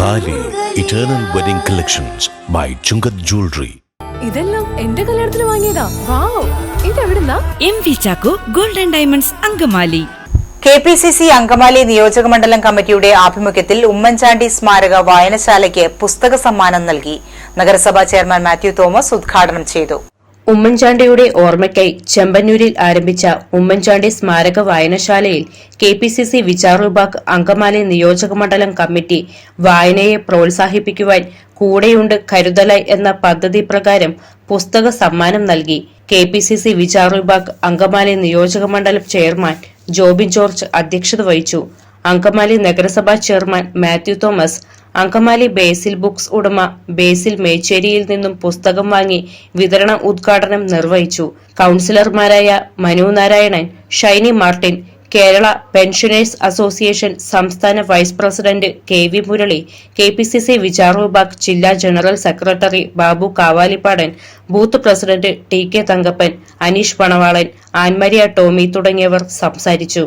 Thali eternal wedding collections by Chungath jewellery ഇതെല്ലാം എന്റെ കല്യാണത്തിന് വാങ്ങിയതാ. Wow. ഇതെവിടുന്നാ? M V Chacko golden diamonds Angamaly. K P C C Angamaly നിയോജക മണ്ഡലം കമ്മിറ്റിയുടെ ആഭിമുഖ്യത്തിൽ ഉമ്മൻചാണ്ടി സ്മാരക വായനശാലയ്ക്ക് പുസ്തക സമ്മാനം നൽകി. നഗരസഭാ ചെയർമാൻ മാത്യു തോമസ് ഉദ്ഘാടനം ചെയ്തു. ഉമ്മൻചാണ്ടിയുടെ ഓർമ്മയ്ക്കായി ചെമ്പന്നൂരിൽ ആരംഭിച്ച ഉമ്മൻചാണ്ടി സ്മാരക വായനശാലയിൽ K P C C Vichar Vibhag Angamaly നിയോജകമണ്ഡലം കമ്മിറ്റി വായനയെ പ്രോത്സാഹിപ്പിക്കുവാൻ കൂടെയുണ്ട് കരുതലായി എന്ന പദ്ധതി പ്രകാരം പുസ്തക സമ്മാനം നൽകി. K P C C Vichar Vibhag Angamaly നിയോജകമണ്ഡലം ചെയർമാൻ ജോബിൻ ജോർജ് അധ്യക്ഷത വഹിച്ചു. അങ്കമാലി നഗരസഭാ ചെയർമാൻ മാത്യു തോമസ് അങ്കമാലി ബേസിൽ ബുക്സ് ഉടമ ബേസിൽ മേച്ചേരിയിൽ നിന്നും പുസ്തകം വാങ്ങി വിതരണ ഉദ്ഘാടനം നിർവഹിച്ചു. കൗൺസിലർമാരായ മനു നാരായണൻ ഷൈനി മാർട്ടിൻ കേരള പെൻഷനേഴ്സ് അസോസിയേഷൻ സംസ്ഥാന vice president K V Murali K P C C Vichar Vibhag ജില്ലാ general secretary Babu Kavalippadan booth president T K Thankappan Aneesh Panavalan Annmaria Tomy തുടങ്ങിയവർ സംസാരിച്ചു.